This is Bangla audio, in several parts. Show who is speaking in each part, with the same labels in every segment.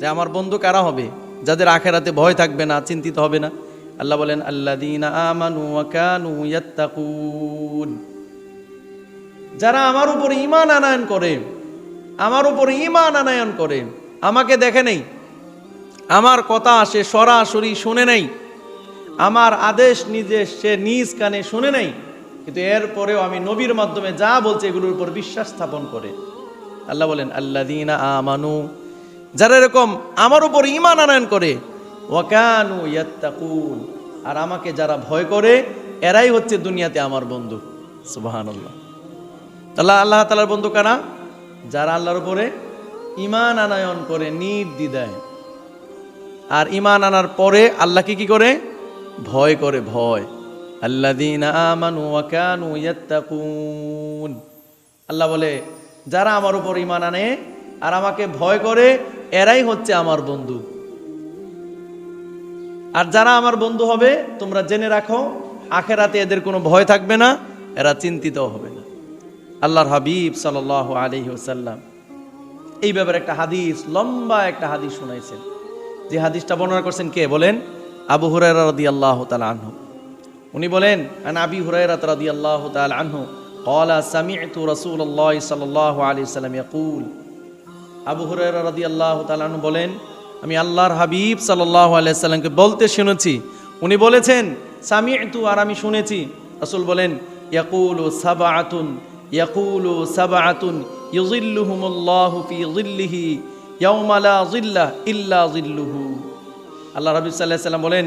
Speaker 1: যে আমার বন্ধু কারা হবে? যাদের আখেরাতে ভয় থাকবে না, চিন্তিত হবে না। আল্লাহ বলেন ইয়াত্তাকুন। যারা আমার উপর ইমান আনায়ন করে, আমার উপর ইমান আনায়ন করে, আমাকে দেখে নেই। আমার কথা সে সরাসরি শুনে নেই। আমার আদেশ নিজে সে নিজ কানে শুনে নেই। কিন্তু এরপরেও আমি নবীর মাধ্যমে যা বলছে, এগুলোর উপর বিশ্বাস স্থাপন করে। আল্লাহ বলেন আল্লাদিনা আমানু যারা এরকম আমার উপর ইমান আনয়ন করে, ওয়াকানু ইয়াত্তাকুন, আর আমাকে যারা ভয় করে, এরাই হচ্ছে দুনিয়াতে আমার বন্ধু। সুবহানাল্লাহ। আল্লাহ আল্লাহ তালার বন্ধু কারা? যারা আল্লাহর উপরে ইমান আনায়ন করে, নির্দ্বিধায়। আর ইমান আনার পরে আল্লাহকে কি করে? ভয় করে, ভয়। আল্লাহ বলে, যারা আমার উপর ইমান আনে, আর আমাকে ভয় করে এরাই হচ্ছে আমার বন্ধু আর যারা আমার বন্ধু হবে তোমরা জেনে রাখো আখেরাতে এদের কোনো ভয় থাকবে না এরা চিন্তিত হবে না আল্লাহর হাবিব সাল্লাল্লাহু আলাইহি ওসাল্লাম এই ব্যাপারে একটা হাদিস লম্বা একটা হাদিস শোনাইছেন যে হাদিসটা বর্ণনা করছেন কে বলেন আবু হুরায়রা রাদিয়াল্লাহু তাআলা আনহু উনি বলেন আন আবি হুরায়রা রাদিয়াল্লাহু তাআলা আনহু قال سمعت رسول الله صلى الله عليه وسلم يقول আবু হুরায়রা রাদিয়াল্লাহু তাআলা বলেন, আমি আল্লাহর হাবিব সাল্লাল্লাহু আলাইহি সাল্লামকে বলতে শুনেছি। উনি বলেছেন, সামি'তু আর আমি শুনেছি। রাসূল বলেন, ইয়াকুলু সাবআতুন ইয়াকুলু সাবআতুন ইউযিল্লুহুমুল্লাহু ফি যিল্লিহি, ইয়াউমা লা যিল্লা ইল্লা যিল্লুহু। আল্লাহ রাবি সাল্লাহ বলেন,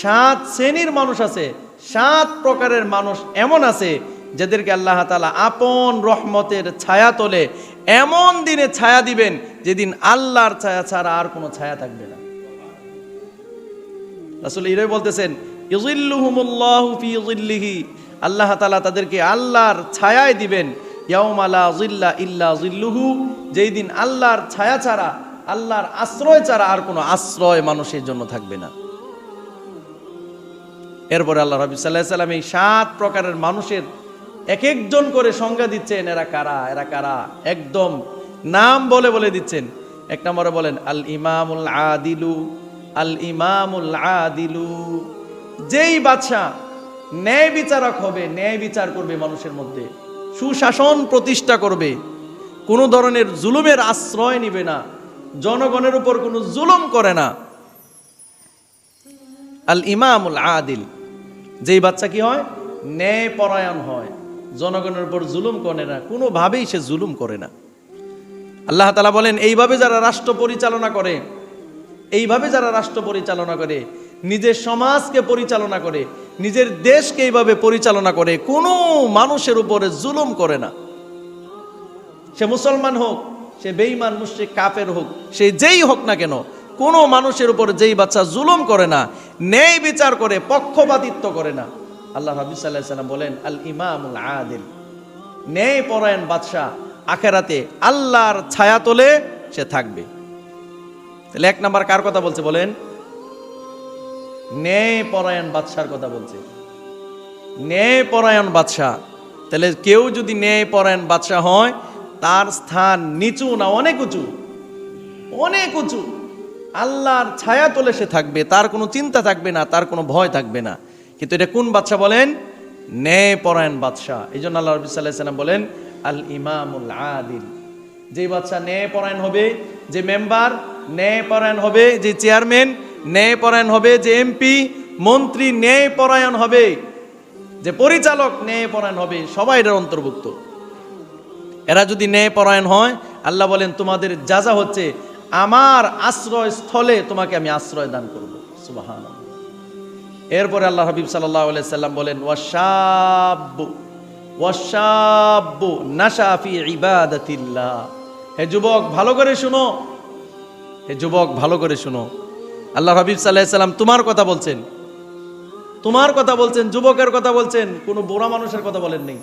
Speaker 1: সাত শ্রেণির মানুষ আছে, সাত প্রকারের মানুষ এমন আছে, যাদেরকে আল্লাহ তালা আপন রহমতের ছায়া তোলে এমন দিনে ছায়া দিবেন যেদিন আল্লাহর ছায়া ছাড়া আর কোনো ছায়া থাকবে না। আসলে এরাই বলতেছেন আল্লাহ তালা তাদেরকে আল্লাহর ছায়ায় দিবেন ইয়াউমালা ইল্লা জিল্লুহু যেই দিন আল্লাহর ছায়া ছাড়া, আল্লাহর আশ্রয় ছাড়া আর কোনো আশ্রয় মানুষের জন্য থাকবে না। এরপরে আল্লাহ রবি সাল্লাহ সাল্লাম এই সাত প্রকারের মানুষের এক একজন করে সংজ্ঞা দিচ্ছেন, এরা কারা? এরা কারা? একদম নাম বলে বলে দিচ্ছেন। এক নম্বরে বলেন, আল ইমামুল আদিলু, আল ইমামুল আদিলু। যেই বাদশাহ ন্যায় বিচারক হবে, ন্যায় বিচার করবে মানুষের মধ্যে, সুশাসন প্রতিষ্ঠা করবে, কোনো ধরনের জুলুমের আশ্রয় নিবে না, জনগণের উপর কোনো জুলুম করে না। আল ইমামুল আদিল, যেই বাচ্চা কি হয়? ন্যায় পরায়ণ হয়। জনগণের উপর জুলুম করে না, কোনোভাবেই সে জুলুম করে না। আল্লাহ তালা বলেন, এইভাবে যারা রাষ্ট্র পরিচালনা করে, এইভাবে যারা রাষ্ট্র পরিচালনা করে, নিজের সমাজকে পরিচালনা করে, নিজের দেশকে এইভাবে পরিচালনা করে, কোনো মানুষের উপরে জুলুম করে না। সে মুসলমান হোক, সে বেঈমান, মুশ্রিক, কাফের হোক, সে যেই হোক না কেন, কোনো মানুষের উপর যেই বাচ্চা জুলুম করে না, ন্যায় বিচার করে, পক্ষপাতিত্ব করে না। আল্লাহ হাবিব সাল্লাহ বলেন, আল ইমামুল আদিল। ন্যায় পরায়ণ বাদশাহ আখেরাতে আল্লাহর ছায়া তোলে সে থাকবে। তাহলে এক নাম্বার কার কথা বলছে বলেন? ন্যায় পরায়ণ বাদশার কথা বলছে। ন্যায় পরায়ণ বাদশাহ। তাহলে কেউ যদি ন্যায় পরায়ণ বাদশাহ হয়, তার স্থান নিচু না অনেক উঁচু? অনেক উঁচু। আল্লাহর ছায়া তোলে সে থাকবে, তার কোনো চিন্তা থাকবে না, তার কোনো ভয় থাকবে না। কিন্তু এটা কোন বাদশাহ বলেন? ন্যায় পরায়ণ বাদশাহ। এই জন্য আল্লাহ রবি সাল্লাম বলেন আল ইমামুল আদিল। যে বাচ্চা ন্যায় পরায়ণ হবে, যে মেম্বার ন্যায় পরায়ণ হবে, যে চেয়ারম্যান ন্যায় পরায়ণ হবে, যে এমপি, মন্ত্রী ন্যায় পরায়ণ হবে, যে পরিচালক ন্যায় পরায়ণ হবে, সবাই এটার অন্তর্ভুক্ত। এরা যদি ন্যায় পরায়ণ হয়, আল্লাহ বলেন, তোমাদের যা যা হচ্ছে, আমার আশ্রয় স্থলে তোমাকে আমি আশ্রয় দান করব। সুবাহান এরপরে আল্লাহ হাবিব সাল্লাহ সাল্লাম বলেন ওয়াশাব্বু ওয়াশাব্বু নাশাফি ইবাদাতিল্লাহ। হে যুবক, ভালো করে শুনো। হে যুবক, ভালো করে শুনো। আল্লাহ হাবিব সাল্লাহ সাল্লাম তোমার কথা বলছেন। তোমার কথা বলছেন, যুবকের কথা বলছেন, কোনো বুড়া মানুষের কথা বলেন নেই।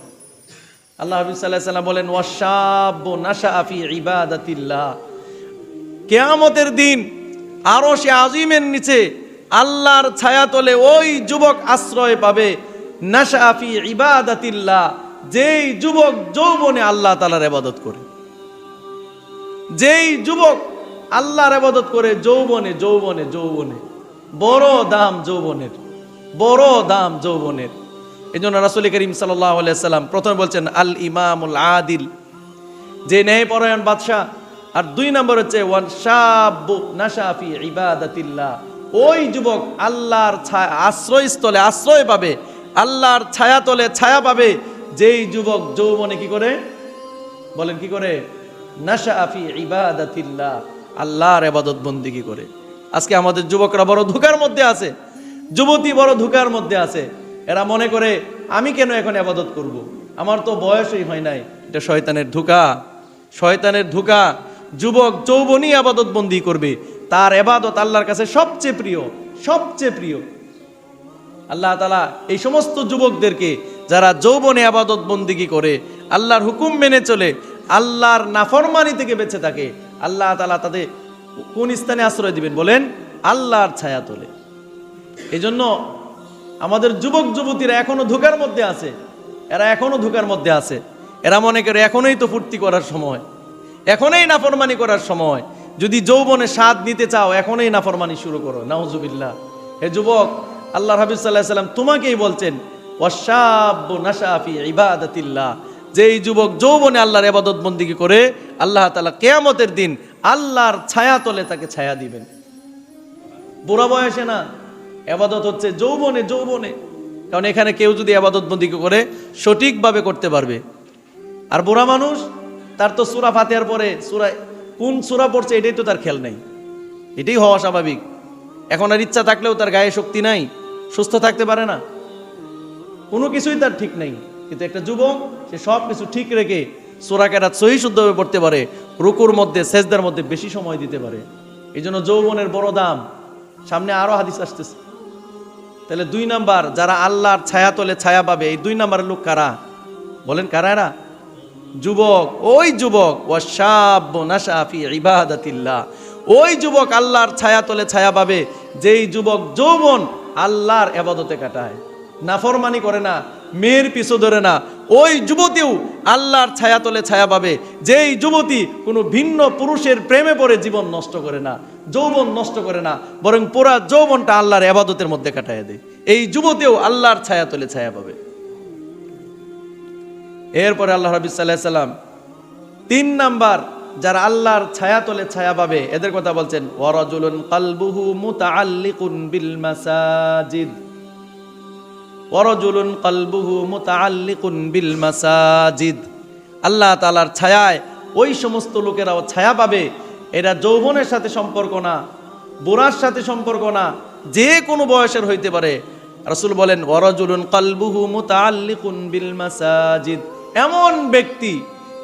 Speaker 1: আল্লাহ হাবিব সাল্লাহ সাল্লাম বলেন ওয়াশাব্বু নাশাফি ইবাদাতিল্লাহ। কেয়ামতের দিন আরও সে আজিমের নিচে আল্লাহর ছায়া তলে ওই যুবক আশ্রয় পাবে। নাশাফি ইবাদাতিল্লাহ, যেই যুবক যৌবনে আল্লাহ তালার ইবাদত করে। যেই যুবক আল্লাহর আবাদত করে যৌবনে যৌবনে যৌবনে। বড় দাম যৌবনের, বড় দাম যৌবনের। এই জন্য রাসুল করিম সাল্লাম প্রথমে বলছেন, আল ইমামুল আদিল। যে ন্যায় পরায়ণ বাদশাহ। আর দুই নম্বর হচ্ছে, ওয়ান শাব্বু নাশাফি ইবাদাতিল্লাহ। ওই যুবক আল্লাহর আশ্রয়স্থলে আশ্রয় পাবে, আল্লাহর ছায়া তলে ছায়া পাবে। যেই যুবক যৌবনে কি করে? বলেন কি করে? নাশাফি ইবাদাতিল্লাহ। আল্লাহর আবাদত বন্দিগি করে? আজকে আমাদের যুবকরা বড় ধোকার মধ্যে আছে, যুবতী বড় ধোকার মধ্যে আছে। এরা মনে করে, আমি কেন এখন আবাদত করব। আমার তো বয়সই হয় নাই। এটা শয়তানের ধোকা শয়তানের ধোকা। যুবক যৌবনই আবাদত বন্দি করবে। তার এবাদত আল্লাহর কাছে সবচেয়ে প্রিয় সবচেয়ে প্রিয়। আল্লাহ তালা এই সমস্ত যুবকদেরকে যারা যৌবনে আবাদত বন্দিগি করে, আল্লাহর হুকুম মেনে চলে, আল্লাহর নাফরমানি থেকে বেঁচে থাকে, আল্লাহ তালা তাদের কোন স্থানে আশ্রয় দিবেন বলেন? আল্লাহর ছায়া তোলে। এই জন্য আমাদের যুবক যুবতীরা এখনও ধোকার মধ্যে আছে। এরা এখনও ধোকার মধ্যে আছে। এরা মনে করে এখনোই তো ফুর্তি করার সময়। এখনই নাফরমানি করার সময়। যদি যৌবনে স্বাদ নিতে চাও এখনই নাফরমানি শুরু করো। নাউজুবিল্লাহ। হে যুবক আল্লাহ হাবিব সাল্লাহ সাল্লাম তোমাকেই বলছেন ওয়াশাব্য নাশাফি ইবাদাতিল্লাহ। যেই যুবক যৌবনে আল্লাহর এবাদত বন্দিগি করে, আল্লাহ তালা কেয়ামতের দিন আল্লাহর ছায়া তলে তাকে ছায়া দিবেন। বুড়া বয়সে না এবাদত হচ্ছে যৌবনে যৌবনে। কারণ এখানে কেউ যদি আবাদত বন্দিকে করে, সঠিকভাবে করতে পারবে। আর বুড়া মানুষ, তার তো সুরা ফাতেহার পরে, সুরা কোন সুরা পড়ছে এটাই তো তার খেয়াল নেই। এটাই হওয়া স্বাভাবিক। এখন আর ইচ্ছা থাকলেও তার গায়ে শক্তি নাই, সুস্থ থাকতে পারে না। কোনো কিছুই তার ঠিক নেই। কিন্তু একটা যুবক, সে সব কিছু ঠিক রেখে সোরা কেরাত সহি শুদ্ধভাবে পড়তে পারে, রুকুর মধ্যে, সেজদার মধ্যে বেশি সময় দিতে পারে। এই জন্য যৌবনের বড় দাম। সামনে আরও হাদিস আসতেছে। তাহলে দুই নাম্বার, যারা আল্লাহর ছায়া তলে ছায়া পাবে, এই দুই নাম্বারের লোক কারা? বলেন কারা এরা? যুবক, ওই যুবক ওয়াশাব্য নাশাফি ইবাদাতিল্লাহ। ওই যুবক আল্লাহর ছায়া তলে ছায়া পাবে, যেই যুবক যৌবন আল্লাহর এবাদতে কাটায়। নাফরমানি করে না, মেয়ের পিছু ধরে না, ওই যুবতীও আল্লাহর ছায়া তলে ছায়া পাবে, যেই যুবতী কোনো ভিন্ন পুরুষের প্রেমে পড়ে জীবন নষ্ট করে না, যৌবন নষ্ট করে না, বরং পুরা যৌবনটা আল্লাহর এবাদতের মধ্যে কাটায় দেয়। এই যুবতীও আল্লাহর ছায়া তলে ছায়া পাবে। এরপরে আল্লাহ রবি সাল্লাহ সাল্লাম তিন নাম্বার যারা আল্লাহর ছায়া তলে ছায়া পাবে, এদের কথা বলছেন ওয়ারাজুলুন কালবুহু মুতাআল্লিকুন বিল মাসাজিদ। ওয়ারাজুলুন কালবুহু মুতাআল্লিকুন বিল মাসাজিদ। আল্লাহ তাআলার ছায়ায় ওই সমস্ত লোকেরাও ছায়া পাবে। এরা যৌবনের সাথে সম্পর্ক না, বুড়ার সাথে সম্পর্ক না, যে কোনো বয়সের হইতে পারে। রাসূল বলেন ওয়ারাজুলুন কালবুহু মুতাআল্লিকুন বিল মাসাজিদ। এমন ব্যক্তি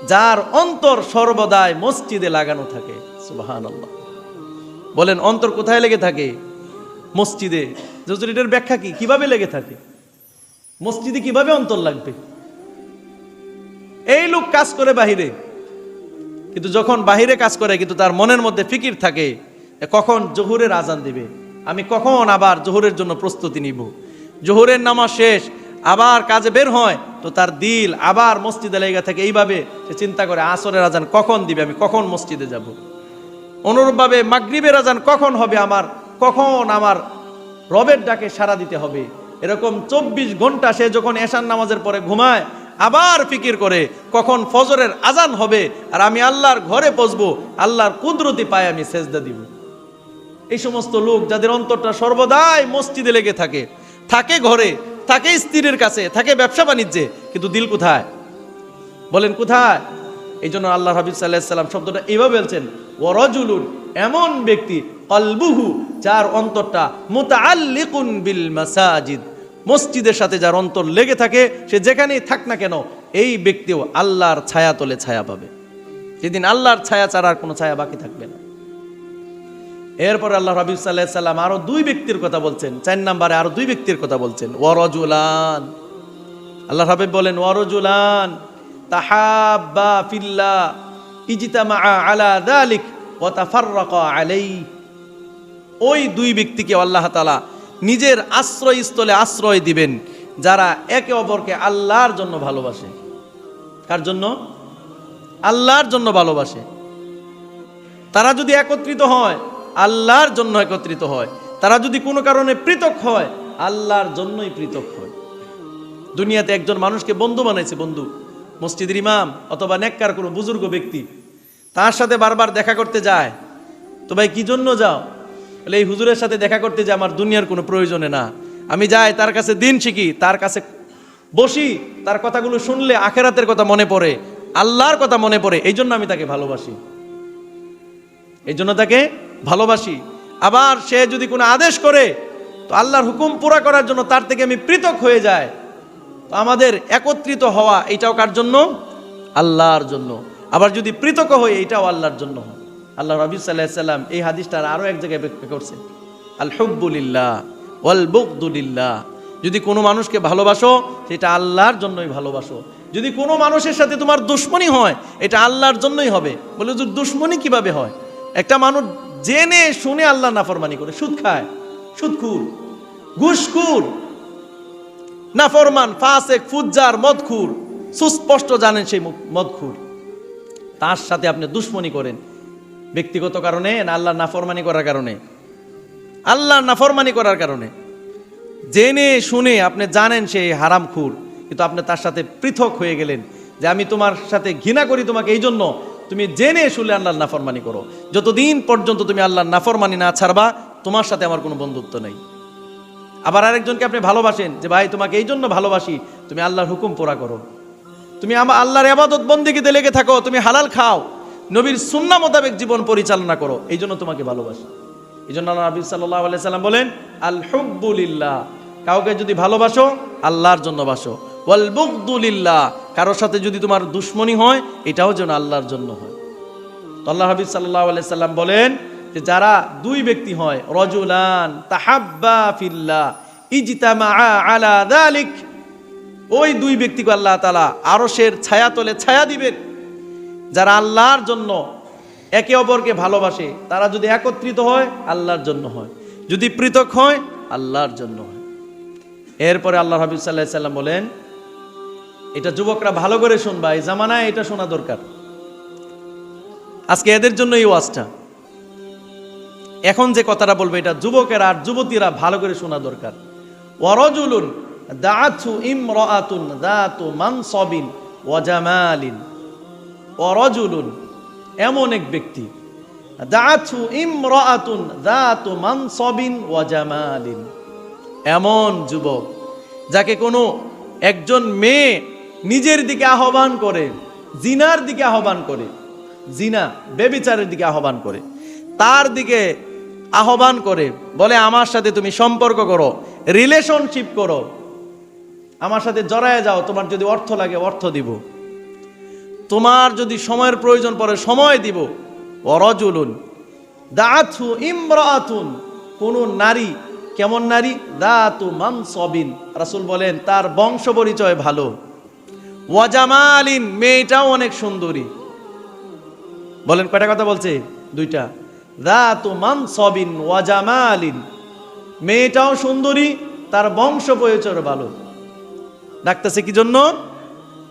Speaker 1: যার অন্তর সর্বদাই মসজিদে লাগানো থাকে। সুবহানাল্লাহ। বলেন, অন্তর কোথায় লেগে থাকে? মসজিদে। এটার ব্যাখ্যা কি? কীভাবে লেগে থাকে? মসজিদে কীভাবে অন্তর লাগবে? এই লোক কাজ করে বাহিরে। কিন্তু যখন বাহিরে কাজ করে, কিন্তু তার মনের মধ্যে ফিকির থাকে কখন জহুরের আজান দিবে? আমি কখন আবার জহুরের জন্য প্রস্তুতি নিব? জহুরের নামাজ শেষ, আবার কাজে বের হয় তো তার দিল আবার মসজিদে লেগে থাকে। এইভাবে সে চিন্তা করে, আসরের আজান কখন দিবে? আমি কখন মসজিদে যাব? অনুরূপভাবে মাগরিবের আজান কখন হবে আমার? কখন আমার রবের ডাকে সাড়া দিতে হবে? এরকম চব্বিশ ঘণ্টা সে যখন এশান নামাজের পরে ঘুমায়, আবার ফিকির করে, কখন ফজরের আজান হবে আর আমি আল্লাহর ঘরে পৌঁছবো, আল্লাহর কুদরতি পায় আমি সেজদা দিব। এই সমস্ত লোক যাদের অন্তরটা সর্বদাই মসজিদে লেগে থাকে থাকে ঘরে থাকে স্ত্রীর কাছে, থাকে ব্যবসা বাণিজ্যে, কিন্তু দিল কোথায়? বলেন কোথায়? এই জন্য আল্লাহ হাবিব সাল্লাহ সাল্লাম শব্দটা এইভাবে বলছেন ওরজুলুন এমন ব্যক্তি, কলবুহু, যার অন্তরটা মুতাআল্লিকুন বিল মাসাজিদ, মসজিদের সাথে যার অন্তর লেগে থাকে, সে যেখানেই থাক না কেন, এই ব্যক্তিও আল্লাহর ছায়া তলে ছায়া পাবে। যেদিন আল্লাহর ছায়া ছাড়া আর কোনো ছায়া বাকি থাকবে না। এরপর আল্লাহ রবি সাল্লাহ সাল্লাম আরও দুই ব্যক্তির কথা বলছেন, চার নাম্বারে আরও দুই ব্যক্তির কথা বলছেন, ওয়ারজুলান। আল্লাহ হাবিব বলেন, ওয়ারজুলান, তাহাব্বা ফিল্লা ইজিতামা আলা দালিক ওয়া তাফাররাকা আলাইহি। ওই দুই ব্যক্তিকে আল্লাহ তালা নিজের আশ্রয়স্থলে আশ্রয় দিবেন, যারা একে অপরকে আল্লাহর জন্য ভালোবাসে। কার জন্য? আল্লাহর জন্য ভালোবাসে। তারা যদি একত্রিত হয় আল্লাহর জন্য একত্রিত হয়। তারা যদি কোনো কারণে পৃথক হয়, আল্লাহর জন্যই পৃথক হয়। দুনিয়াতে একজন মানুষকে বন্ধু বানাইছে বন্ধু, মসজিদের ইমাম অথবা নেককার কোনো বুজুর্গ ব্যক্তি, তার সাথে বারবার দেখা করতে যায়। তো ভাই, কি জন্য যাও? বলে, এই হুজুরের সাথে দেখা করতে যে আমার দুনিয়ার কোনো প্রয়োজনে না। আমি যাই, তার কাছে দিন শিখি, তার কাছে বসি, তার কথাগুলো শুনলে আখেরাতের কথা মনে পড়ে, আল্লাহর কথা মনে পড়ে এই জন্য আমি তাকে ভালোবাসি। এই জন্য তাকে ভালোবাসি। আবার সে যদি কোনো আদেশ করে, তো আল্লাহর হুকুম পুরা করার জন্য তার থেকে আমি পৃথক হয়ে যায় তো আমাদের একত্রিত হওয়া এটাও কার জন্য? আল্লাহর জন্য। আবার যদি পৃথক হয় এটাও আল্লাহর জন্য। আল্লাহ রবি সাল্লাম এই হাদিসটার আরও এক জায়গায় ব্যাখ্যা করছে। আল হব্বুলিল্লাহ ওয়াল বুকদুলিল্লাহ যদি কোনো মানুষকে ভালোবাসো, সেটা আল্লাহর জন্যই ভালোবাসো। যদি কোনো মানুষের সাথে তোমার দুশ্মনী হয়, এটা আল্লাহর জন্যই হবে। বলে দুশ্মনী কীভাবে হয়? একটা মানুষ জেনে শুনে আল্লাহ নাফরমানি করে। সুদ খায় সুদখুর ঘুষখুর নাফরমান, ফাসেক, ফুজ্জার মদখুর সুস্পষ্ট জানেন সেই মদখুর তার সাথে আপনি দুশ্মনী করেন ব্যক্তিগত কারণে না আল্লাহ নাফরমানি করার কারণে? আল্লাহ নাফরমানি করার কারণে। জেনে শুনে আপনি জানেন সে হারাম খুর, কিন্তু আপনি তার সাথে পৃথক হয়ে গেলেন যে আমি তোমার সাথে ঘৃণা করি তোমাকে এই জন্য তুমি জেনে শুনে আল্লাহর নাফরমানি করো। যতদিন পর্যন্ত তুমি আল্লাহর নাফরমানি না ছাড়বা, তোমার সাথে আমার কোনো বন্ধুত্ব নেই। আবার আরেকজনকে আপনি ভালোবাসেন, যে, ভাই, তোমাকে এই জন্য ভালোবাসি, তুমি আল্লাহর হুকুম পোড়া করো। তুমি আমার আল্লাহর আবাদত বন্দিগিতে লেগে থাকো, তুমি হালাল খাও। নবীর সুন্না মোতাবেক জীবন পরিচালনা করো। এই জন্য তোমাকে ভালোবাসি। এই জন্য আল্লাহ নবী সাল্লাহ সাল্লাম বলেন আল হুব্বুলিল্লাহ কাউকে যদি ভালোবাসো, আল্লাহর জন্য বাসো। ওয়াল বুকদুলিল্লাহ কারোর সাথে যদি তোমার দুশ্মনী হয়, এটাও যেন আল্লাহর জন্য হয়। আল্লাহ হাবিব সাল্লাহ সাল্লাম বলেন যে যারা দুই ব্যক্তি হয়, রজুলান তাহাব্বা ফিল্লাহ, ইজতামা আলা দালিক, ওই দুই ব্যক্তিকে আল্লাহ তালা আরশের ছায়া তলে ছায়া দিবেন। যারা আল্লাহর জন্য একে অপরকে ভালোবাসে, তারা যদি একত্রিত হয়, আল্লাহর জন্য হয়। যদি পৃথক হয়, আল্লাহর জন্য হয়। এরপরে আল্লাহ হাবিব সাল্লাহ সাল্লাম বলেন এটা যুবকরা ভালো করে শুনবা। এই জামানায় এটা শোনা দরকার। আজকে এদের জন্য এই ওয়াজটা। এখন যে কথাটা বলবে এটা যুবকেরা আর যুবতীরা ভালো করে শোনা দরকার। ওয়ারজুলুন দাআতু ইমরাআতুন দাতু মানসাবিন ওয়া জামালিন। ওয়ারজুলুন এমন এক ব্যক্তি। দাআতু ইমরাআতুন দাতু মানসাবিন ওয়া জামালিন। এমন যুবক যাকে কোনো একজন মেয়ে নিজের দিকে আহ্বান করে, জিনার দিকে আহ্বান করে, জিনা বেবিচারের দিকে আহ্বান করে, তার দিকে আহ্বান করে, বলে, আমার সাথে তুমি সম্পর্ক করো রিলেশনশিপ করো। আমার সাথে জড়ায় যাও, তোমার যদি অর্থ লাগে, অর্থ দিব। তোমার যদি সময়ের প্রয়োজন পড়ে, সময় দিব। অরজুলুন দাথু ইমরাতুন কোন নারী, কেমন নারী? দাতু মানসবিন। রাসুল বলেন, তার বংশ পরিচয় ভালো। ওয়াজামালিন, মেয়েটাও অনেক সুন্দরী। বলেন, কয়টা কথা বলছে? দুইটা। দাতু মানসবিন ওয়াজামালিন, মেয়েটাও সুন্দরী, তার বংশ পরিচয় ভালো। ডাকতেছে কি জন্য?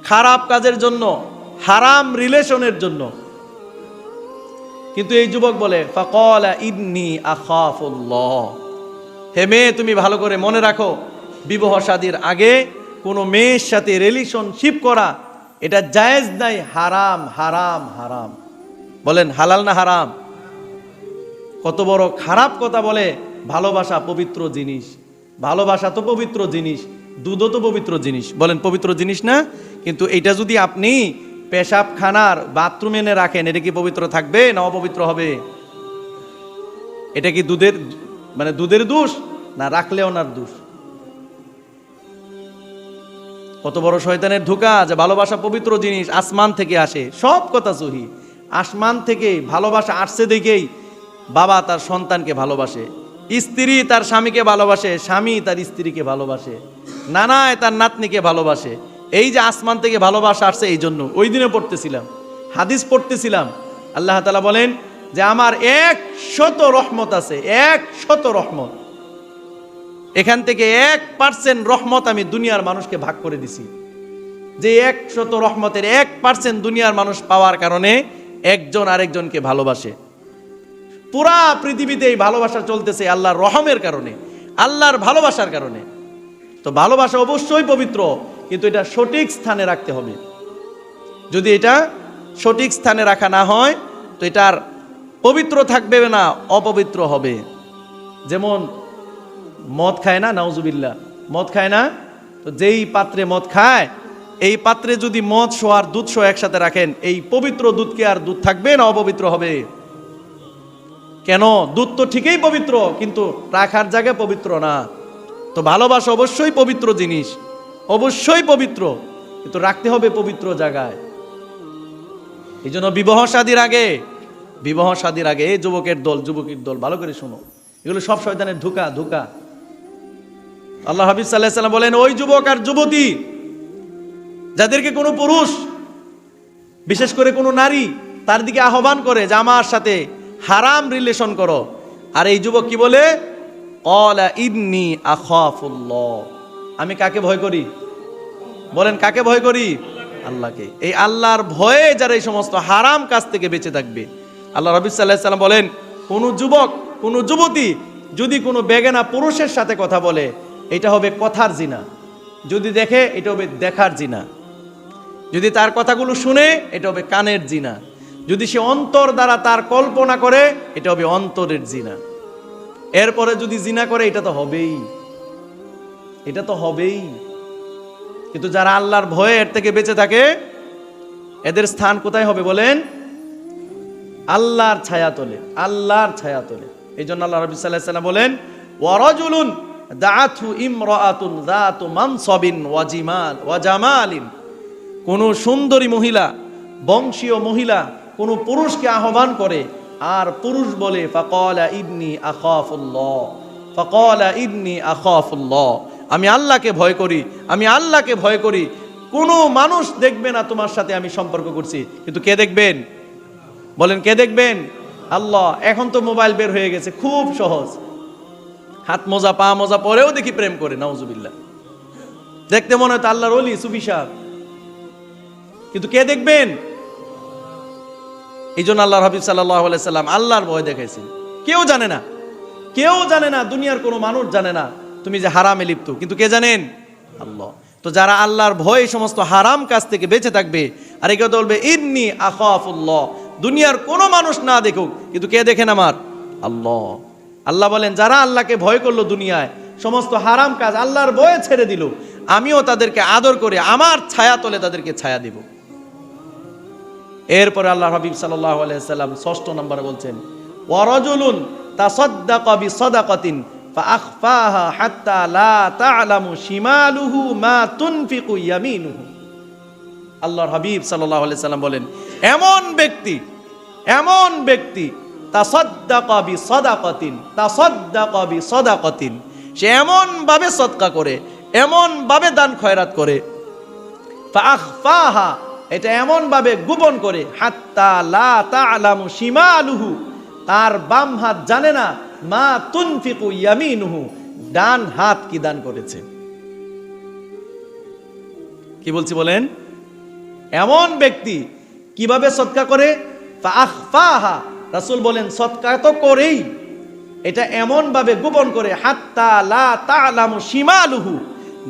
Speaker 1: খারাপ কাজের জন্য, হারাম রিলেশনের জন্য। কিন্তু এই যুবক বলে, ফাকলা ইন্নি আখাফুল্লাহ। হে মেয়ে, তুমি ভালো করে মনে রাখো, বিবাহ শাদীর আগে কোনো মেয়ের সাথে রিলেশনশিপ করা, এটা জায়েজ নাই, হারাম হারাম হারাম। বলেন, হালাল না হারাম? কত বড় খারাপ কথা বলে, ভালোবাসা পবিত্র জিনিস। ভালোবাসা তো পবিত্র জিনিস, দুধও তো পবিত্র জিনিস। বলেন, পবিত্র জিনিস না? কিন্তু এটা যদি আপনি পেশাব খানার বাথরুম এনে রাখেন, এটা কি পবিত্র থাকবে না অপবিত্র হবে? এটা কি দুধের মানে দুধের দোষ না রাখলে ওনার দোষ? কত বড় শয়তানের ধোকা যে ভালোবাসা পবিত্র জিনিস আসমান থেকে আসে, সব কথা সহি। আসমান থেকে ভালোবাসা আসছে দেখেই বাবা তার সন্তানকে ভালোবাসে, স্ত্রী তার স্বামীকে ভালোবাসে, স্বামী তার স্ত্রীকে ভালোবাসে, নানায় তার নাতনিকে ভালোবাসে। এই যে আসমান থেকে ভালোবাসা আসছে এই জন্য। ওই দিনে পড়তেছিলাম, হাদিস পড়তেছিলাম। আল্লাহ তালা বলেন যে আমার এক শত রহমত আছে এক শত রহমত। এখান থেকে এক পার্সেন্ট রহমত আমি দুনিয়ার মানুষকে ভাগ করে দিছি। যে এক শত রহমতের এক পার্সেন্ট দুনিয়ার মানুষ পাওয়ার কারণে একজন আরেকজনকে ভালোবাসে। পুরা পৃথিবীতে এই ভালোবাসা চলতেছে আল্লাহর রহমের কারণে, আল্লাহর ভালোবাসার কারণে। তো ভালোবাসা অবশ্যই পবিত্র, কিন্তু এটা সঠিক স্থানে রাখতে হবে। যদি এটা সঠিক স্থানে রাখা না হয়, তো এটার পবিত্র থাকবে না, অপবিত্র হবে। যেমন মদ খায় না নাউজুবিল্লা মদ খায় না? তো যেই পাত্রে মদ খায়, এই পাত্রে যদি মদ শো আর দুধ শো একসাথে রাখেন, এই পবিত্র দুধকে আর দুধ থাকবে না অপবিত্র হবে? কেন? দুধ তো ঠিকই পবিত্র, কিন্তু রাখার জায়গায় পবিত্র না। তো ভালোবাসা অবশ্যই পবিত্র জিনিস, অবশ্যই পবিত্র, কিন্তু রাখতে হবে পবিত্র জায়গায়। এই জন্য বিবাহ শাদির আগে, বিবাহ শাদির আগে, এই যুবকের দল যুবকের দল, ভালো করে শোনো। এগুলো সব শয়তানের ধোকা ধোকা। আল্লাহ হাবিব সাল্লাহ সাল্লাম বলেন, ওই যুবক আর যুবতী, যাদেরকে কোনো পুরুষ, বিশেষ করে কোনো নারী, তার দিকে আহ্বান করে যে আমার সাথে হারাম রিলেশন করো। আর এই যুবক কি বলে ইবনি আমি কাকে ভয় করি? বলেন, কাকে ভয় করি? আল্লাহকে। এই আল্লাহর ভয়ে যারা এই সমস্ত হারাম কাজ থেকে বেঁচে থাকবে। আল্লাহ রবি সাল্লাহ সাল্লাম বলেন, কোনো যুবক, কোন যুবতী যদি কোনো বেগেনা পুরুষের সাথে কথা বলে এটা হবে কথার জিনা। যদি দেখে, এটা হবে দেখার জিনা। যদি তার কথাগুলো শুনে, এটা হবে কানের জিনা। যদি সে অন্তর দ্বারা তার কল্পনা করে, এটা হবে অন্তরের জিনা। এরপরে যদি জিনা করে, এটা তো হবেই। এটা তো হবেই। কিন্তু যারা আল্লাহর ভয়ে এর থেকে বেঁচে থাকে, এদের স্থান কোথায় হবে বলেন? আল্লাহর ছায়া তোলে আল্লাহর ছায়া তোলে এই জন্য আল্লাহ রবি সাল্লাহ বলেন ওয়ারজুলুন দাথু ইমরাতুন দাতু মানসবিন ওয়াজিমাল ওয়াজামালিন কোন সুন্দরী মহিলা, বংশীয় মহিলা, কোন পুরুষকে আহ্বান করে, আর পুরুষ বলে, ফাকলা ইবনি আখাফুল্লাহ, ফাকলা ইবনি আখাফুল্লাহ। আমি আল্লাহকে ভয় করি, আমি আল্লাহকে ভয় করি। কোনো মানুষ দেখবে না তোমার সাথে আমি সম্পর্ক করছি। কিন্তু কে দেখবেন? বলেন, কে দেখবেন? আল্লাহ, এখন তো মোবাইল বের হয়ে গেছে, খুব সহজ। হাত মোজা, পা মোজা পরেও দেখি প্রেম করে, নাউজুবিল্লাহ। দেখতে মনে হয় আল্লাহর অলি সুফি সাহেব। কিন্তু কে দেখবেন? এই জন্য আল্লাহ হাবিব সাল্লাম আল্লাহর ভয় দেখাইছেন। কেউ জানে না। কেউ জানে না, দুনিয়ার কোনো মানুষ জানে না তুমি যে হারামে লিপ্ত। কিন্তু কে জানেন? আল্লাহ। তো যারা আল্লাহর ভয় সমস্ত হারাম কাজ থেকে বেঁচে থাকবে, আর এই কথা বলবে, ইন্নি আখাফুল্লাহ। দুনিয়ার কোনো মানুষ না দেখুক, কিন্তু কে দেখেন আমার? আল্লাহ। আল্লাহ বলেন, যারা আল্লাহকে ভয় করল দুনিয়ায়, সমস্ত হারাম কাজ আল্লাহর বয়ে ছেড়ে দিল, আমিও তাদেরকে আদর করে আমার ছায়া তলে তাদেরকে ছায়া দিব। এরপরে আল্লাহ হাবিব সাল্লাহ আলাইসাল্লাম ষষ্ঠ নম্বরে বলছেন ওয়ারজুলুন তা'লামু শিমালুহু মা তুনফিকু ইয়ামিনুহু। আল্লাহর হাবিব সাল্লাম বলেন, এমন ব্যক্তি এমন ব্যক্তি তাসাদ্দাকা বিসাদাকাতিন তাসাদ্দাকা বিসাদাকাতিন। সে এমন ভাবে সদকা করে এমন ভাবে দান খয়রাত করে। ফাআখফাহা, এটা এমন ভাবে গোপন করে। হাত্তা লা তা'লামু শিমালুহু, তার বাম হাত জানে না, মা তুনফিকু ইয়ামিনুহু। ডান হাত কি দান করেছে? কি বলছি বলেন? এমন ব্যক্তি কীভাবে সৎকা করে? ফাআখফাহা রাসূল বলেন সৎকা তো করেই। এটা এমন ভাবে গোপন করে, হাত্তা লা তা'লামু শিমালুহু।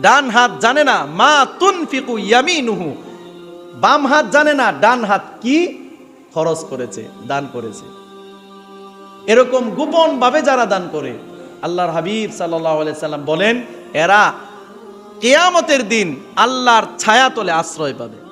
Speaker 1: ডান হাত জানে না, মা তুনফিকু ইয়ামিনুহু। বাম হাত জানে না, ডান হাত কি খরচ করেছে, দান করেছে। এরকম গোপন ভাবে যারা দান করে, আল্লাহর হাবিব সাল্লাহ সাল্লাম বলেন, এরা কেয়ামতের দিন আল্লাহর ছায়া তলে আশ্রয় পাবে।